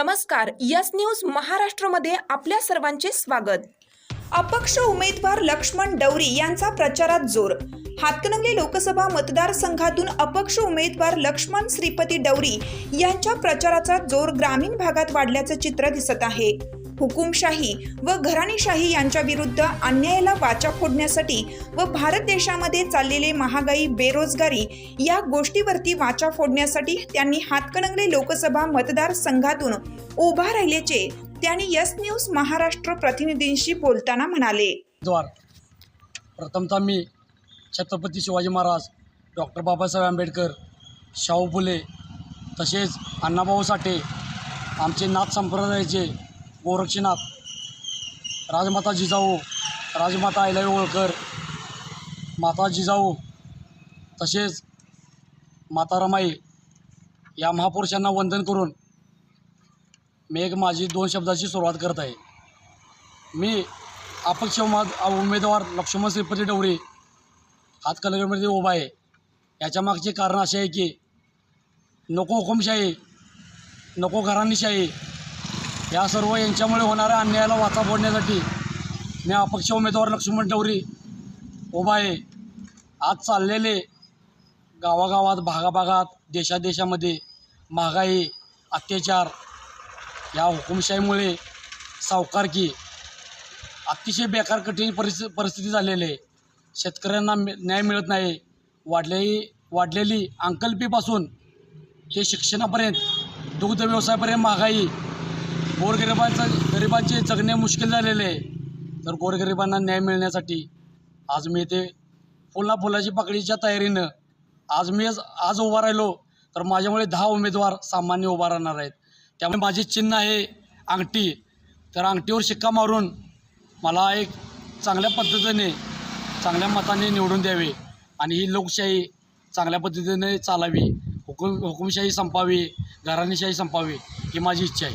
नमस्कार yes news महाराष्ट्रमध्ये आपल्या सर्वांचे स्वागत. अपक्ष उमेदवार लक्ष्मण डवरी यांचा प्रचारात जोर. हातकणंगले लोकसभा मतदारसंघातून अपक्ष उमेदवार लक्ष्मण श्रीपती डवरी यांच्या प्रचाराचा जोर ग्रामीण भागात वाढल्याचं चित्र दिसत आहे. हुकुमशाही व घराणेशाही यांच्या विरुद्ध अन्यायाला वाचा फोडण्यासाठी व भारत देशामध्ये चाललेले महागाई बेरोजगारी या गोष्टीवरती वाचा फोडण्यासाठी त्यांनी हातकणंगले लोकसभा मतदारसंघातून उभा राहिल्याचे त्यांनी यस न्यूज महाराष्ट्र प्रतिनिधींशी बोलताना म्हणाले. प्रथमतः मी छत्रपती शिवाजी महाराज डॉक्टर बाबासाहेब आंबेडकर शाहू फुले तसेच अण्णाभाऊ साठे आमचे नाथ संप्रदायाचे गोरक्षनाथ राजमाता जिजाऊ राजमाता अहिल्याई होळकर माता जिजाऊ तसेच माता रमाई या महापुरुषांना वंदन करून मी एक माझी दोन शब्दाची सुरुवात करत आहे. मी अपक्ष उमेदवार लक्ष्मण श्रीपती डवरे हातकलगडमध्ये उभा आहे. याच्या मागचे कारण असे आहे की नको हुकुमशाही नको घराणीशाही या सर्व यांच्यामुळे होणाऱ्या अन्यायाला वाचा फोडण्यासाठी मी अपक्ष उमेदवार लक्ष्मण डवरी उभा आहे. आज चाललेले गावागावात भागाभागात देशादेशामध्ये महागाई अत्याचार या हुकुमशाहीमुळे सावकारकी अतिशय बेकार कठीण परिस्थिती परिस्थिती झालेली आहे. शेतकऱ्यांना मि- न्याय मिळत नाही. वाढलेली वाढलेली अंकल्पीपासून हे शिक्षणापर्यंत दुग्ध व्यवसायापर्यंत महागाई गोरगरिबांचं गरिबांचे जगणे मुश्किल झालेले आहे. तर गोरगरिबांना न्याय मिळण्यासाठी आज मी ते फुला फुलाची पकडीच्या तयारीनं आज मी आज उभा राहिलो. तर माझ्यामुळे दहा उमेदवार सामान्य उभा राहणार आहेत. त्यामुळे माझे चिन्ह आहे अंगठी. तर अंगठीवर शिक्का मारून मला एक चांगल्या पद्धतीने चांगल्या मताने निवडून द्यावे आणि ही लोकशाही चांगल्या पद्धतीने चालावी. हुकुम हुकुमशाही संपावी घराणेशाही संपावी ही माझी इच्छा आहे.